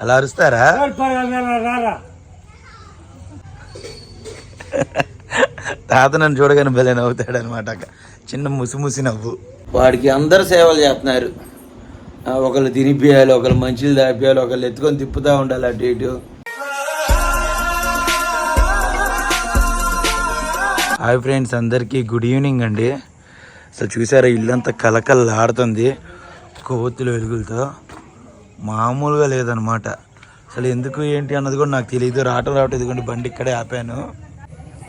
అలా అరుస్తారా? తాత నన్ను చూడగానే భలే నవ్వుతాడు అనమాట చిన్న ముసిముసి నవ్వు. వాడికి అందరు సేవలు చేస్తున్నారు. ఒకళ్ళు తినిపియాలి ఒకళ్ళు మంచిలు దాపియాలి ఒకళ్ళు ఎత్తుకొని తిప్పుతూ ఉండాలి అటు ఇటు. హాయ్ ఫ్రెండ్స్ అందరికీ గుడ్ ఈవినింగ్ అండి. అసలు చూసారా ఇల్లంతా కలకల్లాడుతుంది కొవ్వొత్తుల వెలుగులతో మామూలుగా లేదనమాట అసలు ఎందుకు ఏంటి అన్నది కూడా నాకు తెలియదు రావటం రావటం ఇదిగోండి బండి ఇక్కడే ఆపాను.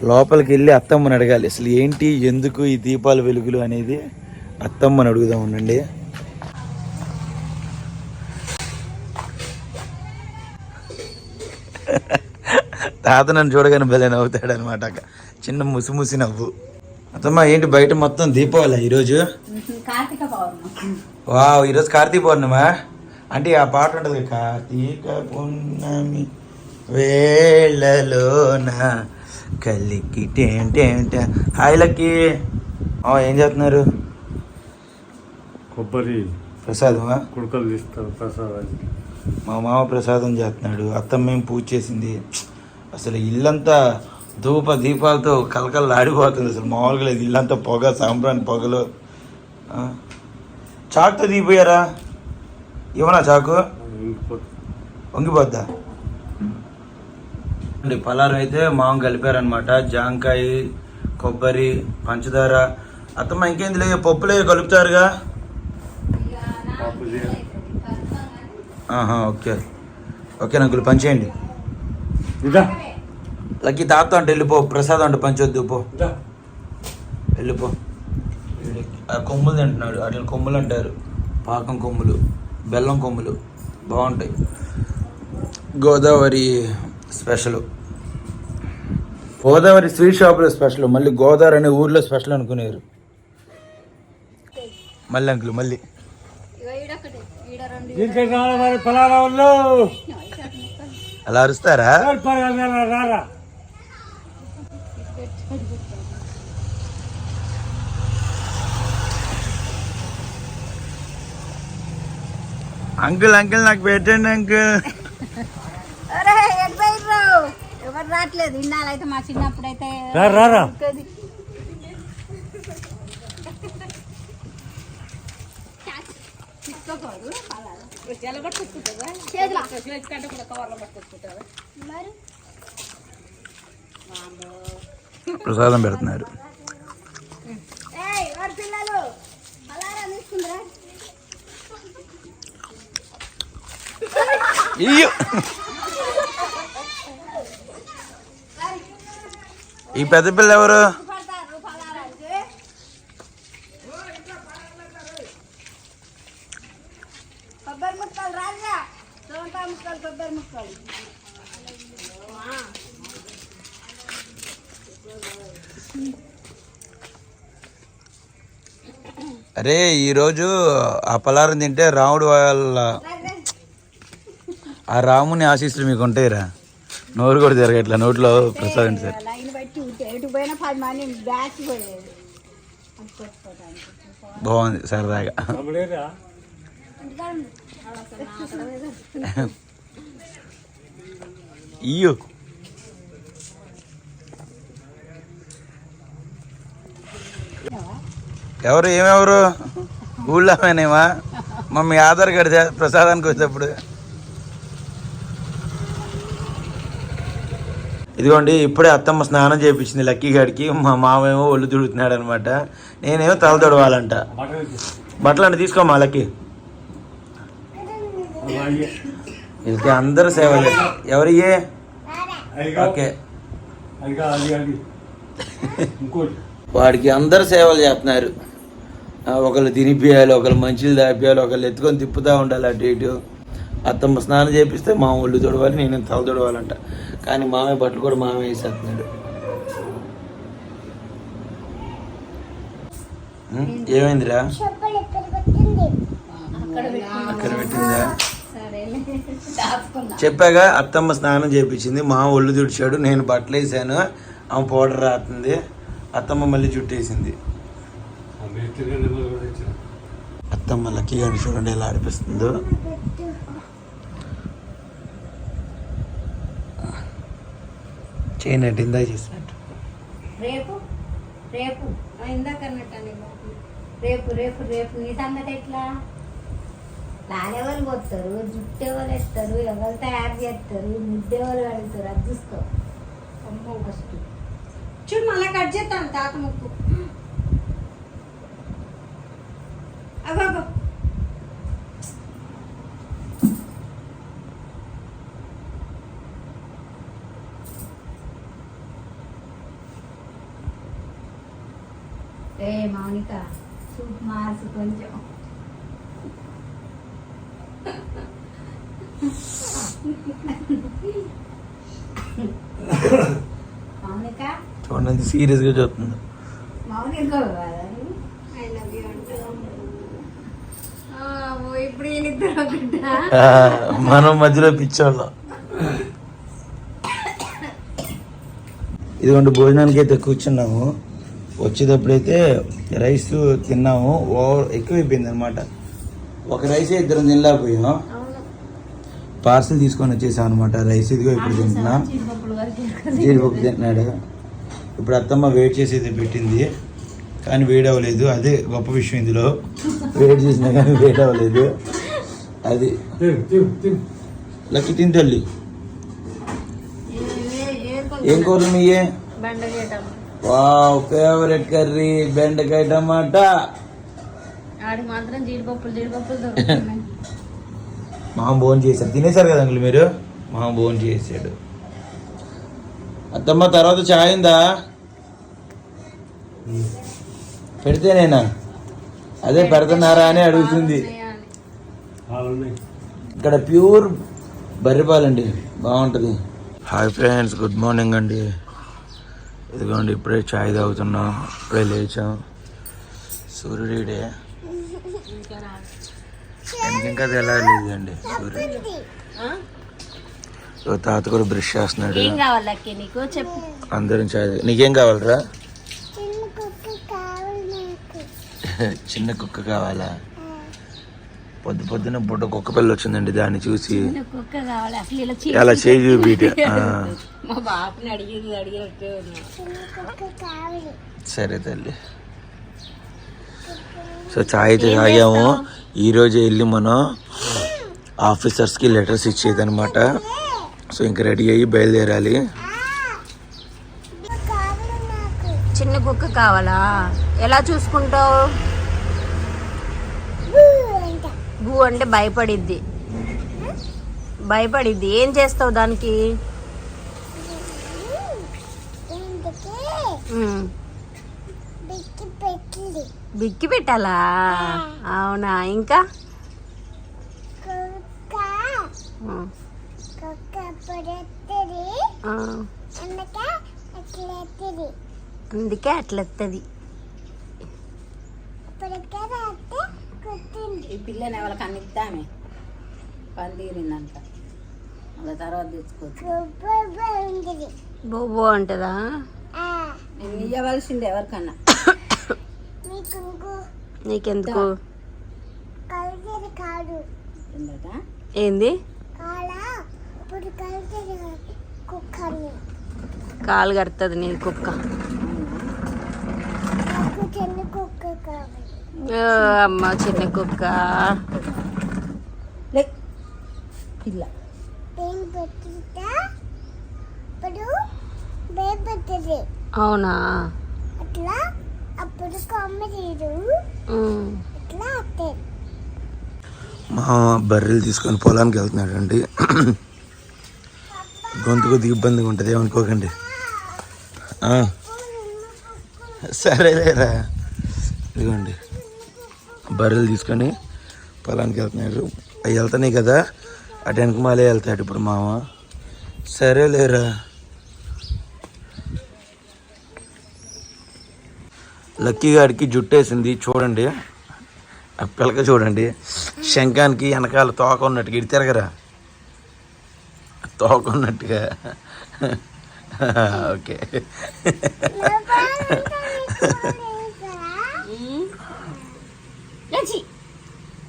లోపలికి వెళ్ళి అత్తమ్మని అడగాలి. అసలు ఏంటి ఎందుకు ఈ దీపాల వెలుగులు అనేది? అత్తమ్మని అడుగుదాం ఉండండి. తాత నన్ను చూడగానే భలే నవ్వుతాడనమాట చిన్న చిన్న ముసిముసి నవ్వు. అత్తమ్మ ఏంటి బయట మొత్తం దీపావళి ఈరోజు? కార్తీక పౌర్ణమి. వావ్ ఈరోజు కార్తీక పౌర్ణమా? అంటే ఆ పాట ఉంటుంది కార్తీక పౌర్ణమి వేళలోన కలికి టేంటేంట హాయ్ లక్కి ఆ, ఏం చేస్తున్నారు? కొబ్బరి ప్రసాదమా? కుడకలు తీస్తారు ప్రసాదానికి మా మామ ప్రసాదం చేస్తున్నాడు. అత్తమ్మ ఏం పూజ చేసింది? అసలు ఇల్లంతా ధూప దీపాలతో కలకలు ఆడిపోతుంది అసలు మామూలుగా లేదు. ఇల్లంతా పొగ సాంబ్రాణి పొగలు. చాకుతో దిగిపోయారా ఇవ్వనా చాకు? వంగిపోద్దా? అండి పలారం అయితే మామూలు కలిపారనమాట జాంకాయ కొబ్బరి పంచదార. అత్తమ్మ ఇంకేంది లేదు పప్పులే కలుపుతారుగా? ఓకే ఆహా, ఓకే. ఓకే నాకు పంచేయండి ఇదా. లక్కీ తాత అంటే వెళ్ళిపో ప్రసాదం అంటే పంచొద్దు పో. వెళ్ళిపో. కొమ్ములు తింటున్నాడు అట్లా కొమ్ములు అంటారు. పాకం కొమ్ములు బెల్లం కొమ్ములు బాగుంటాయి. గోదావరి స్పెషల్. గోదావరి స్వీట్ షాప్లో స్పెషల్ మళ్ళీ గోదావరి అనే ఊర్లో స్పెషల్ అనుకునేరు. మళ్ళీ అంకుల్ మళ్ళీ. ఇగో ఈడొకటి ఈడ రెండు దీనికి కావాలి మరి ఫలానా వాళ్ళు అలా అరుస్తారా రారా అంకుల్ అంకుల్ నాకు పెట్టండి అంకుల్. ఎవరు రావట్లేదు. ఇన్నాళ్ళైతే మా చిన్నప్పుడు అయితే రా రారా మరి? ప్రసాదం పెడుతున్నారు. పిల్లలు. అలారం తీసుకుందిరా. ఈ పెద్ద పిల్ల ఎవరు? అరే ఈరోజు ఆ పలారం తింటే రాముడు వాళ్ళ ఆ రాముని ఆశీస్సులు మీకు ఉంటాయిరా. నోరు కూడా తిరగట్లా నోట్లో ప్రసాదం సార్. బాగుంది సరదాగా. ఇయ్యు ఎవరు ఏమెవరు? ఊళ్ళో ఆమెనేమా మమ్మీ ఆధార్ కార్డు ప్రసాదానికి వచ్చేటప్పుడు ఇదిగోండి ఇప్పుడే అత్తమ్మ స్నానం చేయించింది లక్కీ గాడికి. మా మామేమో ఒళ్ళు తుడుతున్నాడు అనమాట నేనేమో తల తొడవాలంట. బట్టలు అంటే తీసుకోమా లక్కీ. వీళ్ళకి అందరూ సేవలు. ఎవరి ఎవరియే ఓకే. వాడికి అందరు సేవలు చేస్తున్నారు. ఒకళ్ళు తినిపియాలి ఒకళ్ళు మంచిలు దాపియాలి ఒకళ్ళు ఎత్తుకొని తిప్పుతూ ఉండాలి అటు ఇటు. అత్తమ్మ స్నానం చేపిస్తే మా ఒళ్ళు తొడవాలి నేను తల తొడవాలంట. కానీ మామయ్య బట్టలు కూడా మామయ్య వేసేస్తున్నాడు? ఏమైందిరా? అక్కడ పెట్టిందా. చెప్పాగా అత్తమ్మ స్నానం చేపించింది. మా ఒళ్ళు తుడిచాడు. నేను బట్టలు వేసాను. ఆమె పౌడర్ రాస్తుంది అత్తమ్మ మళ్ళీ ఇచ్చిన అత్తమ్మ లక్కీ గారిని చూడండి ఎలా ఆడిపిస్తుందో చేయనట్టు ఇందా చేసినట్టు రేపు రేపు. ఇందాక రేపు రేపు రేపు. నీ సంగతి ఎట్లా? లాగెవరు పోతారు? జుట్టు ఎవరు వేస్తారు ఎవరు తయారు చేస్తారు? ముద్ద ఎవరు కడుగుతారు? అది చూసుకో. అమ్మ ఫస్ట్. చూడు మళ్ళీ కట్ చేస్తాను తాత ముక్కు. అబ్బా ఏ మౌనిక సూప్ మార్చు కొంచెం మౌనిక చూడండి సీరియస్గా చూస్తుంది. మౌనిక ఇప్పుడు మనం మధ్యలో పిచ్చోళ్ళం. ఇదిగోండి భోజనానికి అయితే కూర్చున్నాము. వచ్చేటప్పుడైతే రైస్ తిన్నాము. ఓవర్ ఎక్కువైపోయింది అనమాట ఒక రైస్ ఇద్దరం తినలేకపోయాం. అవును పార్సల్ తీసుకొని వచ్చేసాం అనమాట రైస్ ఇదిగో ఇప్పుడు తింటున్నా. జీడిపప్పు తింటున్నాడు. ఇప్పుడు అత్తమ్మ వెయిట్ చేసి అయితే పెట్టింది. కానీ వేడి అవ్వలేదు. అదే గొప్ప విషయం ఇందులో. వేడి చేసినా కానీ వేడి అవ్వలేదు. అది. లక్కి తిని తల్లి. ఏం కూరలు మీయే వావ్ ఫేవరెట్ కర్రీ బెండకాయ టమాటా. ఆడికి మాత్రం జీడిపప్పులు జీడిపప్పులు దొరుకుతున్నాయి. మామ భోజనం చేశారు తినేశారు కదా అంకుల్ మీరు? మామ భోజనం చేసాడు అత్తమ్మ తర్వాత చాయ్ ఉందా? పెడితేనేనా? అదే పెడుతున్నారా అని అడుగుతుంది. ఇక్కడ ప్యూర్ బర్రెపాలండి బాగుంటుంది. హాయ్ ఫ్రెండ్స్ గుడ్ మార్నింగ్ అండి. ఇదిగోండి ఇప్పుడే చాయ్ తాగుతున్నాం. ఇప్పుడే లేచాం. సూర్యుడే ఇంకా తెల్లారలేదు అండి సూర్యుడు. తాత కూడా బ్రష్ చేస్తున్నాడు. అందరం చాయ్ తాగు- నీకేం కావాలరా? చిన్న కుక్క కావాలా? పొద్దు పొద్దున బుడ్డ కుక్క పిల్ల వచ్చిందండి దాన్ని చూసి. అలా చేయి చూపిట సరే తల్లి. సో చాయ్ అయితే తాగాము. ఈరోజు వెళ్ళి మనం ఆఫీసర్స్కి లెటర్స్ ఇచ్చేది అనమాట సో ఇంక రెడీ అయ్యి బయలుదేరాలి. చిన్న కుక్క కావాలా? ఎలా చూసుకుంటావు? భూ అంటే భయపడిద్ది. భయపడిద్ది. ఏం చేస్తావు దానికి. బిక్కి పెట్టాలా? అవునా? ఇంకా. అందుకే అట్లా వస్తుంది ఈ పిల్లని ఎవరికి అన్నిద్దామే పని తీరిందంట. మళ్ళీ తర్వాత తెచ్చుకోవచ్చు బోబో అంటదా? నేను ఇవ్వవలసింది ఎవరికన్నా. నీకెందుకు? ఏంది? కాలు కడుతుంది నీ కుక్క. ఓ, అమ్మ చిన్న కుక్క. పిల్ల. అవునా? అట్లా అప్పుడు అట్లా మా బర్రెలు తీసుకొని పొలానికి వెళ్తున్నాడండి. గొంతు కొద్దిగా ఇబ్బందిగా ఉంటుంది ఏమనుకోకండి. సరేలేరా. ఇదిగోండి. బర్రెలు తీసుకొని పొలానికి వెళ్తున్నాడు అవి వెళ్తున్నాయి కదా అటు వెనక మాలే వెళ్తాడు ఇప్పుడు మామ. సరేలేరా లక్కీ గాడికి జుట్టేసింది చూడండి. ఆ పిలక చూడండి. శంఖానికి వెనకాల తోక ఉన్నట్టుగా ఇటు తిరగరా? తోక ఉన్నట్టుగా. ఓకే. 生气。